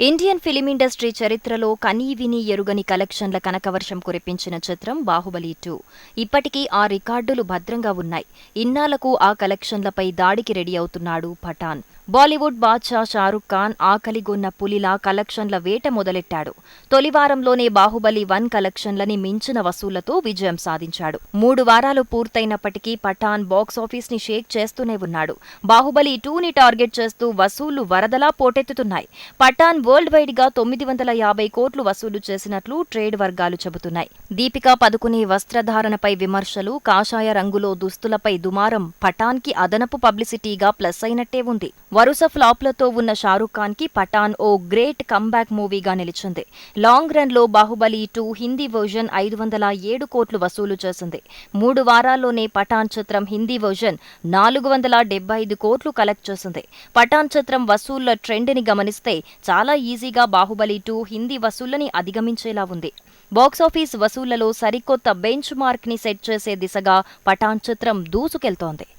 Indian film industry చరిత్రలో కనీవిని ఎరుగని కలెక్షన్ల కనకవర్షం కురిపించిన చిత్రం బాహుబలి టూ. ఇప్పటికీ ఆ రికార్డులు భద్రంగా ఉన్నాయి. ఇన్నాళ్ళకు ఆ కలెక్షన్లపై దాడికి రెడీ అవుతున్నాడు పఠాన్. బాలీవుడ్ బాద్షా షారుఖ్ ఖాన్ ఆకలిగొన్న పులిలా కలెక్షన్ల వేట మొదలెట్టాడు. తొలివారంలోనే బాహుబలి వన్ కలెక్షన్లని మించిన వసూళ్ళతో విజయం సాధించాడు. మూడు వారాలు పూర్తయినప్పటికీ పఠాన్ బాక్సాఫీస్ని షేక్ చేస్తూనే ఉన్నాడు. బాహుబలి టూని టార్గెట్ చేస్తూ వసూళ్ళు వరదలా పోటెత్తుతున్నాయి. పఠాన్ వరల్డ్ వైడ్గా తొమ్మిది వందల యాభై కోట్లు వసూలు చేసినట్లు ట్రేడ్ వర్గాలు చెబుతున్నాయి. దీపికా పదుకునే వస్త్రధారణపై విమర్శలు కాషాయ రంగులో దుస్తులపై దుమారం పఠాన్కి అదనపు పబ్లిసిటీగా ప్లస్ అయినట్టే ఉంది. వరుస ఫ్లాప్లతో ఉన్న షారూఖ్ ఖాన్కి పఠాన్ ఓ గ్రేట్ కంబ్యాక్ మూవీగా నిలిచింది. లాంగ్ రన్లో బాహుబలి టూ హిందీ వర్జన్ ఐదు వందల ఏడు కోట్లు వసూలు చేసింది. మూడు వారాల్లోనే పఠాన్ చిత్రం హిందీ వర్జన్ నాలుగు వందల డెబ్బై ఐదు కోట్లు కలెక్ట్ చేసింది. పఠాన్ చిత్రం వసూళ్ళ ట్రెండ్ని గమనిస్తే చాలా ఈజీగా బాహుబలి టూ హిందీ వసూళ్ళని అధిగమించేలా ఉంది. బాక్సాఫీస్ వసూళ్ళలో సరికొత్త బెంచ్ మార్క్ని సెట్ చేసే దిశగా పఠాన్ చిత్రం దూసుకెళ్తోంది.